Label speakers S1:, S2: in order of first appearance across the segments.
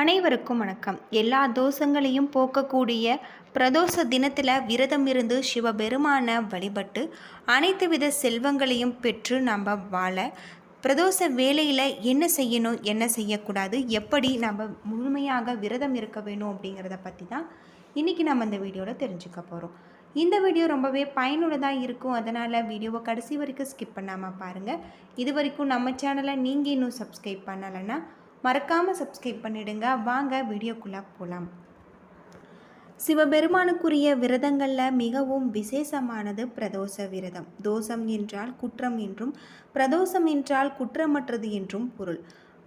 S1: அனைவருக்கும் வணக்கம். எல்லா தோஷங்களையும் போக்கக்கூடிய பிரதோஷ தினத்தில் விரதம் இருந்து சிவபெருமானை வழிபட்டு அனைத்து வித செல்வங்களையும் பெற்று நம்ம வாழ பிரதோஷ வேலையில் என்ன செய்யணும் என்ன செய்யக்கூடாது எப்படி நம்ம முழுமையாக விரதம் இருக்க வேணும் அப்படிங்கிறத பற்றி தான் இன்றைக்கி நம்ம இந்த வீடியோவில் தெரிஞ்சுக்க போகிறோம் இந்த வீடியோ ரொம்பவே பயனுள்ளதாக இருக்கும். அதனால் வீடியோவை கடைசி வரைக்கும் ஸ்கிப் பண்ணாமல் பாருங்கள் இது வரைக்கும் நம்ம சேனலை நீங்கள் இன்னும் சப்ஸ்கிரைப் பண்ணலைன்னா மறக்காமல் சப்ஸ்கிரைப் பண்ணிடுங்க. வாங்க வீடியோக்குள்ளே போகலாம் சிவபெருமானுக்குரிய விரதங்களில் மிகவும் விசேஷமானது பிரதோஷ விரதம். தோஷம் என்றால் குற்றம் என்றும் பிரதோஷம் என்றால் குற்றமற்றது என்றும் பொருள்.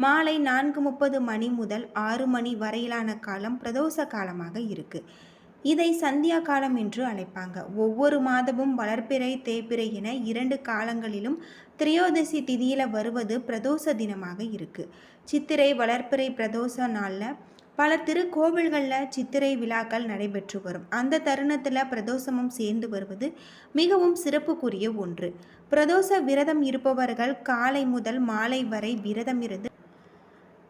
S1: மாலை நான்கு முப்பது மணி முதல் ஆறு மணி வரையிலான காலம் பிரதோஷ காலமாக இருக்கு. இதை சந்தியா காலம் என்று அழைப்பாங்க. ஒவ்வொரு மாதமும் வளர்ப்பிறை தேய்பிறை என இரண்டு காலங்களிலும் திரையோதசி திதியில் வருவது பிரதோஷ தினமாக இருக்குது சித்திரை வளர்ப்பிறை பிரதோஷ நாளில் பல திருக்கோவில்களில் சித்திரை விழாக்கள் நடைபெற்று வரும். அந்த தருணத்தில் பிரதோஷமும் சேர்ந்து வருவது மிகவும் சிறப்புக்குரிய ஒன்று. பிரதோஷ விரதம் இருப்பவர்கள் காலை முதல் மாலை வரை விரதம் இருந்து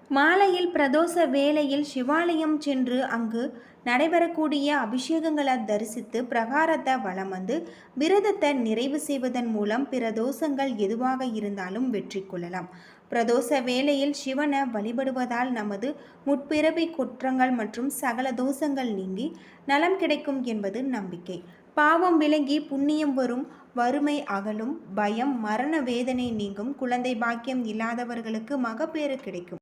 S1: மாலையில் பிரதோஷ வேளையில் சிவாலயம் சென்று அங்கு நடைபெறக்கூடிய அபிஷேகங்களை தரிசித்து பிரகாரத்தை வளம் வந்து விரதத்தை நிறைவு செய்வதன் மூலம் பிற தோஷங்கள் எதுவாக இருந்தாலும் வெற்றி கொள்ளலாம். பிரதோஷ வேளையில் சிவனை வழிபடுவதால் நமது முற்பிறவி குற்றங்கள் மற்றும் சகல தோஷங்கள் நீங்கி நலம் கிடைக்கும் என்பது நம்பிக்கை. பாவம் விளங்கி புண்ணியம் வரும் வறுமை அகலும் பயம் மரண வேதனை நீங்கும் குழந்தை பாக்கியம் இல்லாதவர்களுக்கு மகப்பேறு கிடைக்கும்.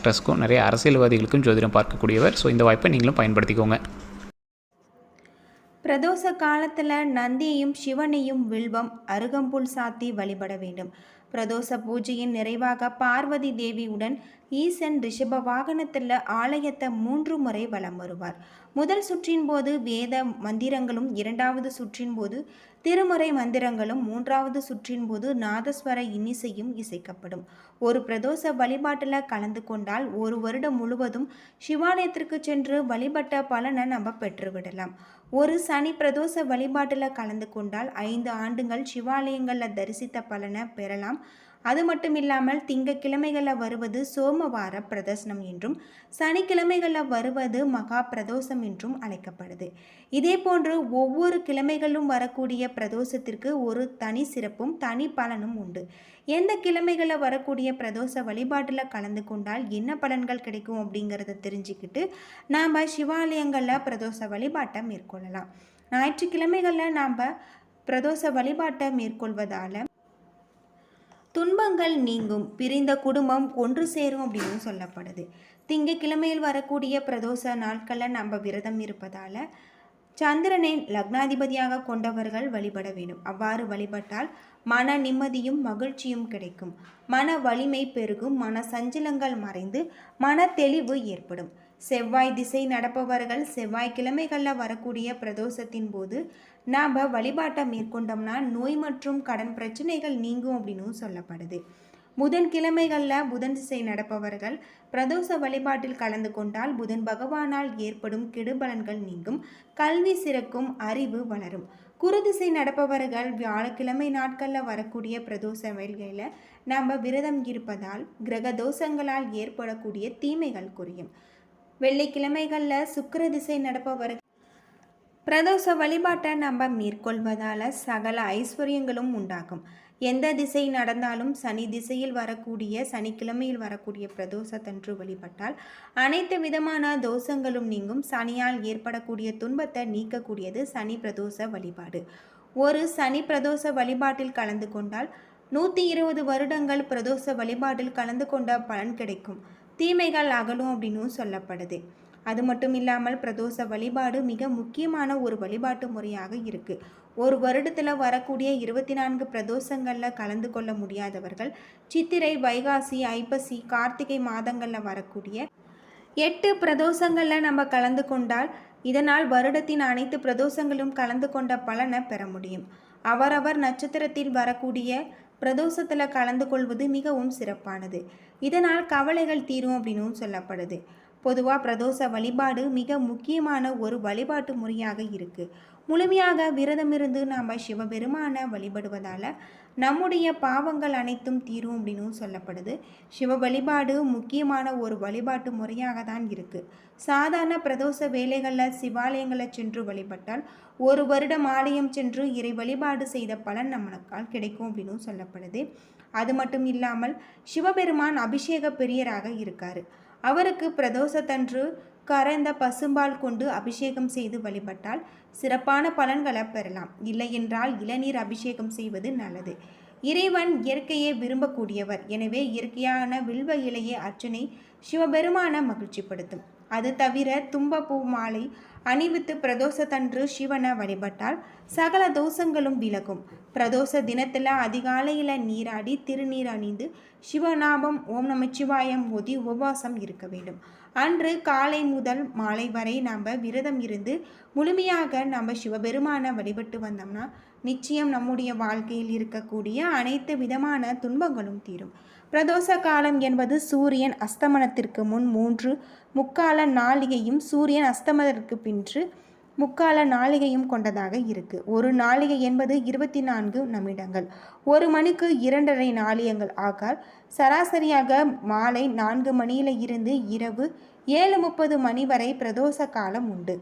S2: ஆக்டர்ஸ்க்கும் நிறைய அரசியல்வாதிகளுக்கும் ஜோதிடம் பார்க்கக்கூடியவர். ஸோ இந்த வாய்ப்பை நீங்களும் பயன்படுத்திக்கோங்க.
S1: பிரதோஷ காலத்தில் நந்தியையும் சிவனையும் வில்வம் அருகம்புல் சாத்தி வழிபட வேண்டும். பிரதோஷ பூஜையின் நிறைவாக பார்வதி தேவியுடன் ஈசன் ரிஷப வாகனத்தில் ஆலயத்தை மூன்று முறை வலம் வருவார். முதல் சுற்றின் போது வேத மந்திரங்களும் இரண்டாவது சுற்றின் போது திருமுறை மந்திரங்களும் மூன்றாவது சுற்றின் போது நாதஸ்வர இன்னிசையும் இசைக்கப்படும். ஒரு பிரதோஷ வழிபாட்டில் கலந்து கொண்டால் ஒரு வருடம் முழுவதும் சிவாலயத்திற்கு சென்று வழிபட்ட பலனை நம்ம பெற்றுவிடலாம். ஒரு சனி பிரதோஷ வழிபாட்டில் கலந்து கொண்டால் ஐந்து ஆண்டுகள் சிவாலயங்களில் தரிசித்த பலனை பெறலாம். அது மட்டும் இல்லாமல் திங்கக்கிழமைகளில் வருவது சோமவார பிரதர்சனம் என்றும் சனிக்கிழமைகளில் வருவது மகா பிரதோஷம் என்றும் அழைக்கப்படுது. இதே போன்று ஒவ்வொரு கிழமைகளும் வரக்கூடிய பிரதோஷத்திற்கு ஒரு தனி சிறப்பும் தனி பலனும் உண்டு. எந்த கிழமைகளில் வரக்கூடிய பிரதோஷ வழிபாட்டில் கலந்து கொண்டால் என்ன பலன்கள் கிடைக்கும் அப்படிங்கிறத தெரிஞ்சுக்கிட்டு நாம் சிவாலயங்களில் பிரதோஷ வழிபாட்டை மேற்கொள்ளலாம். ஞாயிற்றுக்கிழமைகளில் நாம் பிரதோஷ வழிபாட்டை மேற்கொள்வதால் துன்பங்கள் நீங்கும் பிரிந்த குடும்பம் ஒன்று சேரும் அப்படின்னு சொல்லப்படுது. திங்கக்கிழமையில் வரக்கூடிய பிரதோஷ நாட்களில் நம்ம விரதம் இருப்பதால் சந்திரனை லக்னாதிபதியாக கொண்டவர்கள் வழிபட வேண்டும். அவ்வாறு வழிபட்டால் மன நிம்மதியும் மகிழ்ச்சியும் கிடைக்கும். மன வலிமை பெருகும் மன சஞ்சலங்கள் மறைந்து மன தெளிவு ஏற்படும். செவ்வாய் திசை நடப்பவர்கள் செவ்வாய்க்கிழமைகளில் வரக்கூடிய பிரதோஷத்தின் போது நாம் வழிபாட்டை மேற்கொண்டோம்னா நோய் மற்றும் கடன் பிரச்சனைகள் நீங்கும் அப்படின்னு சொல்லப்படுது. புதன் கிழமைகளில் புதன் திசை நடப்பவர்கள் பிரதோஷ வழிபாட்டில் கலந்து கொண்டால் புதன் பகவானால் ஏற்படும் கெடுபலன்கள் நீங்கும் கல்வி சிறக்கும் அறிவு வளரும். குருதிசை நடப்பவர்கள் வியாழக்கிழமை நாட்களில் வரக்கூடிய பிரதோஷ வேலையில் நாம் விரதம் இருப்பதால் கிரக தோஷங்களால் ஏற்படக்கூடிய தீமைகள் குறையும். வெள்ளிக்கிழமைகளில் சுக்கிர திசை நடப்பவர்கள் பிரதோஷ வழிபாட்டை நம்ம மேற்கொள்வதால் சகல ஐஸ்வர்யங்களும் உண்டாகும். எந்த திசை நடந்தாலும் சனி திசையில் வரக்கூடிய சனிக்கிழமையில் வரக்கூடிய பிரதோஷத்தன்று வழிபட்டால் அனைத்து விதமான தோஷங்களும் நீங்கும். சனியால் ஏற்படக்கூடிய துன்பத்தை நீக்கக்கூடியது சனி பிரதோஷ வழிபாடு. ஒரு சனி பிரதோஷ வழிபாட்டில் கலந்து கொண்டால் நூற்றி இருபது வருடங்கள் பிரதோஷ வழிபாட்டில் கலந்து கொண்ட பலன் கிடைக்கும். தீமைகள் அகலும் அப்படின்னு சொல்லப்படுது. அது மட்டும் இல்லாமல் பிரதோஷ வழிபாடு மிக முக்கியமான ஒரு வழிபாட்டு முறையாக இருக்குது ஒரு வருடத்தில் வரக்கூடிய இருபத்தி நான்கு பிரதோஷங்களில் கலந்து கொள்ள முடியாதவர்கள் சித்திரை வைகாசி ஐப்பசி கார்த்திகை மாதங்களில் வரக்கூடிய எட்டு பிரதோஷங்களில் நம்ம கலந்து கொண்டால் இதனால் வருடத்தின் அனைத்து பிரதோஷங்களும் கலந்து கொண்ட பலனை பெற முடியும். அவரவர் நட்சத்திரத்தில் வரக்கூடிய பிரதோஷத்தில் கலந்து கொள்வது மிகவும் சிறப்பானது. இதனால் கவலைகள் தீரும் அப்படின்னும் சொல்லப்படுது. பொதுவாக பிரதோஷ வழிபாடு மிக முக்கியமான ஒரு வழிபாட்டு முறையாக இருக்குது முழுமையாக விரதமிருந்து நாம் சிவபெருமானை வழிபடுவதால் நம்முடைய பாவங்கள் அனைத்தும் தீரும் அப்படின்னும் சொல்லப்படுது. சிவ வழிபாடு முக்கியமான ஒரு வழிபாட்டு முறையாக தான் இருக்குது சாதாரண பிரதோஷ வேலைகளில் சிவாலயங்களில் சென்று வழிபட்டால் ஒரு வருடம் ஆலயம் சென்று இறை வழிபாடு செய்த பலன் நம்மளுக்கால் கிடைக்கும் அப்படின்னும் சொல்லப்படுது. அது மட்டும் இல்லாமல் சிவபெருமான் அபிஷேக பெரியராக இருக்கார். அவருக்கு பிரதோஷத்தன்று கரைந்த பசும்பால் கொண்டு அபிஷேகம் செய்து வழிபட்டால் சிறப்பான பலன்களை பெறலாம் இல்லையென்றால் இளநீர் அபிஷேகம் செய்வது நல்லது. இறைவன் இயற்கையை விரும்பக்கூடியவர். எனவே இயற்கையான வில்வ இலையை அர்ச்சனை சிவபெருமான மகிழ்ச்சிப்படுத்தும். அது தவிர தும்பப்பூ மாலை அணிவித்து பிரதோஷத்தன்று சிவனை வழிபட்டால் சகல தோஷங்களும் விலகும். பிரதோஷ தினத்தில் அதிகாலையில் நீராடி திருநீர் அணிந்து சிவநாபம் ஓம் நமச்சிவாயம் ஓதி உபவாசம் இருக்க வேண்டும். அன்று காலை முதல் மாலை வரை நம்ம விரதம் இருந்து முழுமையாக நம்ம சிவபெருமானை வழிபட்டு வந்தோம்னா நிச்சயம் நம்முடைய வாழ்க்கையில் இருக்கக்கூடிய அனைத்து விதமான துன்பங்களும் தீரும். பிரதோஷ காலம் என்பது சூரியன் அஸ்தமனத்திற்கு முன் மூன்று முக்கால நாளிகையும் சூரியன் அஸ்தமனத்திற்கு பின்று முக்கால நாளிகையும் கொண்டதாக இருக்கு. ஒரு நாளிகை என்பது இருபத்தி நான்கு நிமிடங்கள். ஒரு மணிக்கு இரண்டரை நாளிகங்கள் ஆகால். சராசரியாக மாலை நான்கு மணியில இருந்து இரவு ஏழு முப்பது மணி வரை பிரதோஷ காலம் உண்டு.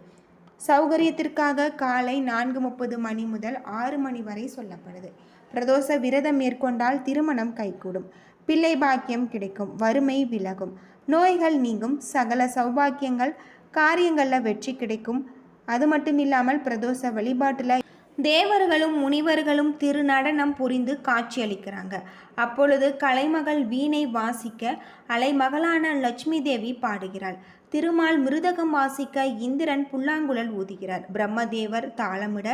S1: சௌகரியத்திற்காக காலை நான்கு முப்பது மணி முதல் ஆறு மணி வரை சொல்லப்படுது. பிரதோஷ விரதம் மேற்கொண்டால் திருமணம் கைகூடும். பிள்ளை பாக்கியம் கிடைக்கும். வறுமை விலகும். நோய்கள் நீங்கும். சகல சௌபாக்கியங்கள் காரியங்களில் வெற்றி கிடைக்கும். அது மட்டும் இல்லாமல் பிரதோஷ வழிபாட்டில் தேவர்களும் முனிவர்களும் திருநடனம் புரிந்து காட்சியளிக்கிறாங்க. அப்பொழுது கலைமகள் வீணை வாசிக்க அலைமகளான லட்சுமி தேவி பாடுகிறாள். திருமால் மிருதகம் வாசிக்க இந்திரன் புல்லாங்குழல் ஊதுகிறார். பிரம்மதேவர் தாளமிட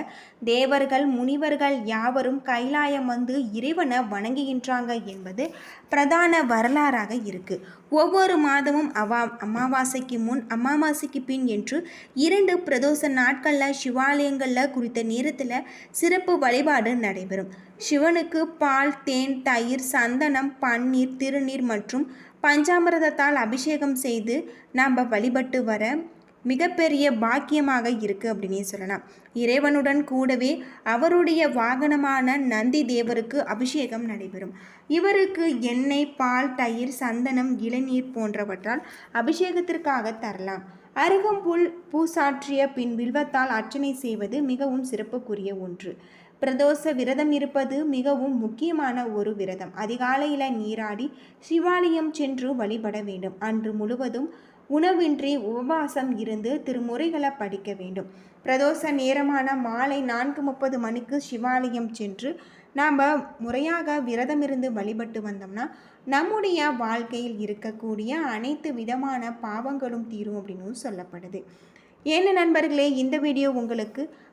S1: தேவர்கள் முனிவர்கள் யாவரும் கைலாயம் வந்து இறைவனை வணங்குகின்றாங்க என்பது பிரதான வரலாறாக இருக்கு. ஒவ்வொரு மாதமும் அவா அமாவாசைக்கு முன் அமாவாசைக்கு பின் என்று இரண்டு பிரதோஷ நாட்களில் சிவாலயங்களில் குறித்த நேரத்தில் சிறப்பு வழிபாடு நடைபெறும். சிவனுக்கு பால் தேன் தயிர் சந்தனம் பன்னீர் திருநீர் மற்றும் பஞ்சாமிரதத்தால் அபிஷேகம் செய்து நாம் வழிபட்டு வர மிகப்பெரிய பாக்கியமாக இருக்குது அப்படின்னே சொல்லலாம். இறைவனுடன் கூடவே அவருடைய வாகனமான நந்தி தேவருக்கு அபிஷேகம் நடைபெறும். இவருக்கு எண்ணெய் பால் தயிர் சந்தனம் இளநீர் போன்றவற்றால் அபிஷேகத்திற்காக தரலாம். அருகம்புல் பூசாற்றிய பின் வில்வத்தால் அர்ச்சனை செய்வது மிகவும் சிறப்புக்குரிய ஒன்று. பிரதோஷ விரதம் இருப்பது மிகவும் முக்கியமான ஒரு விரதம். அதிகாலையில் நீராடி சிவாலயம் சென்று வழிபட வேண்டும். அன்று முழுவதும் உணவின்றி உபவாசம் இருந்து திருமுறைகளை படிக்க வேண்டும். பிரதோஷ நேரமான மாலை நான்கு முப்பது மணிக்கு சிவாலயம் சென்று நாம் முறையாக விரதம் இருந்து வழிபட்டு வந்தோம்னா நம்முடைய வாழ்க்கையில் இருக்கக்கூடிய அனைத்து விதமான பாவங்களும் தீரும் அப்படின்னு சொல்லப்படுது. ஏன்னு நண்பர்களே இந்த வீடியோ உங்களுக்கு